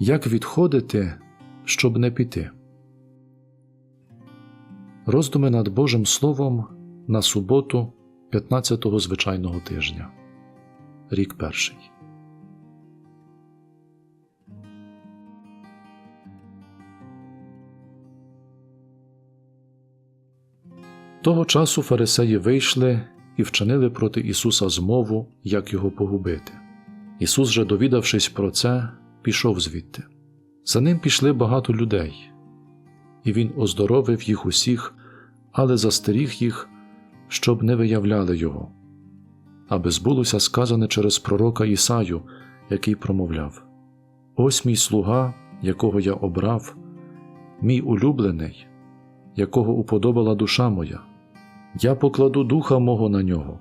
Як відходити, щоб не піти? Роздуми над Божим Словом на суботу 15-го звичайного тижня. Рік перший. Того часу фарисеї вийшли і вчинили проти Ісуса змову, як його погубити. Ісус же, довідавшись про це, пішов звідти. За ним пішли багато людей, і Він оздоровив їх усіх, але застеріг їх, щоб не виявляли Його, аби збулося сказане через пророка Ісаю, який промовляв: Ось мій слуга, якого я обрав, мій улюблений, якого уподобала душа моя. Я покладу духа мого на нього,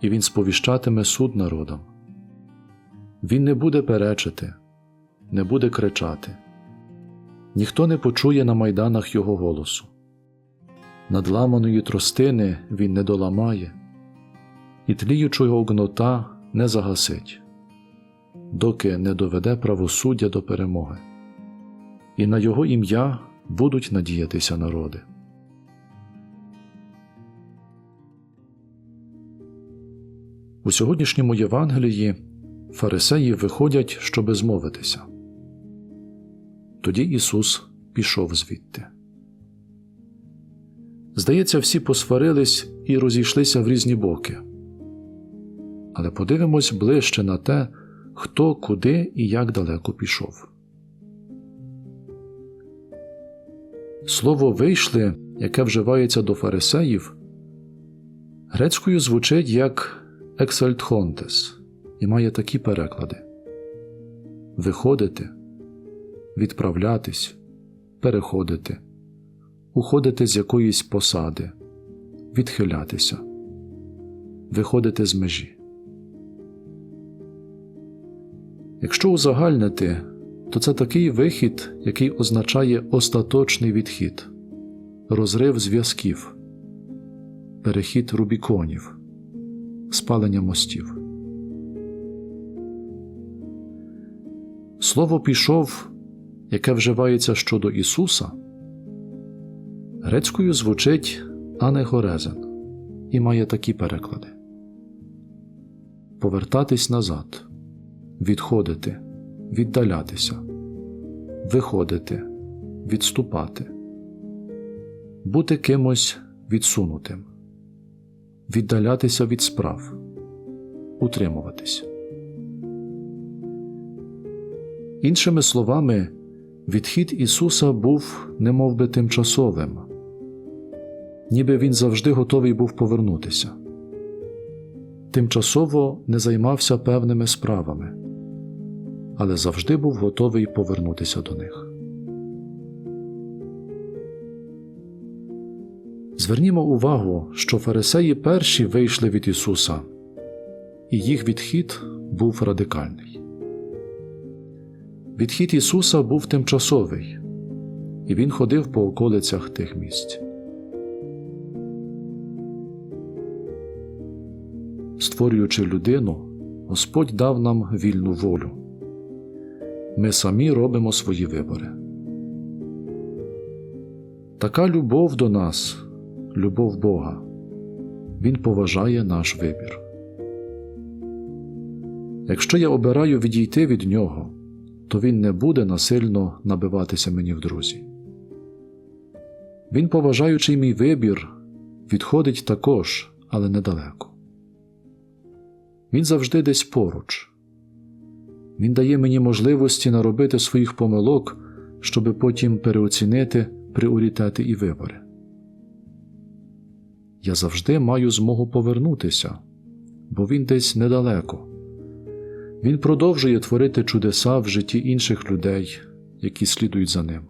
і він сповіщатиме суд народам. Він не буде перечити, не буде кричати, ніхто не почує на майданах його голосу. Надламаної тростини він не доламає, і тліючого гнота не загасить, доки не доведе правосуддя до перемоги, і на його ім'я будуть надіятися народи. У сьогоднішньому Євангелії фарисеї виходять, щоби змовитися. Тоді Ісус пішов звідти. Здається, всі посварились і розійшлися в різні боки. Але подивимось ближче на те, хто куди і як далеко пішов. Слово вийшли, яке вживається до фарисеїв, грецькою звучить як ексальтхонтес і має такі переклади: виходити, відправлятись, переходити, уходити з якоїсь посади, відхилятися, виходити з межі. Якщо узагальнити, то це такий вихід, який означає остаточний відхід, розрив зв'язків, перехід рубіконів спалення мостів. Слово пішов, яке вживається щодо Ісуса, грецькою звучить анегорезен і має такі переклади: повертатись назад, відходити, віддалятися, виходити, відступати, бути кимось відсунутим віддалятися від справ, утримуватись. Іншими словами, відхід Ісуса був немовби тимчасовим, ніби Він завжди готовий був повернутися. Тимчасово не займався певними справами, але завжди був готовий повернутися до них. Звернімо увагу, що фарисеї перші вийшли від Ісуса, і їх відхід був радикальний. Відхід Ісуса був тимчасовий, і Він ходив по околицях тих місць. Створюючи людину, Господь дав нам вільну волю. Ми самі робимо свої вибори. Така любов до нас любов Бога. Він поважає наш вибір. Якщо я обираю відійти від нього, то він не буде насильно набиватися мені в друзі. Він, поважаючи мій вибір, відходить також, але недалеко. Він завжди десь поруч. Він дає мені можливості наробити своїх помилок, щоби потім переоцінити пріоритети і вибори я завжди маю змогу повернутися, бо він десь недалеко. Він продовжує творити чудеса в житті інших людей, які слідують за ним.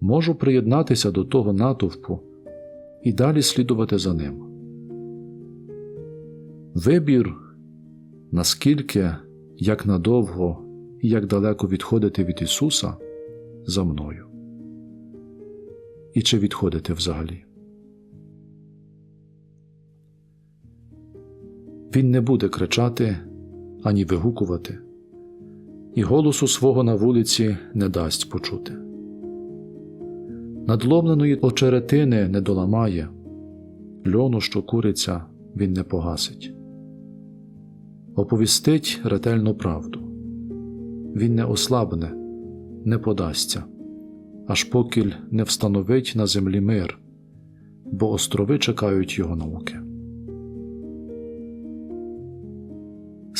Можу приєднатися до того натовпу і далі слідувати за ним. Вибір, наскільки, як надовго і як далеко відходити від Ісуса за мною. І чи відходити взагалі? Він не буде кричати ані вигукувати, і голосу свого на вулиці не дасть почути. Надломленої очеретини не доламає, льону, що куриться, він не погасить. Оповістить ретельну правду. Він не ослабне, не подасться, аж покіль не встановить на землі мир, бо острови чекають його науки.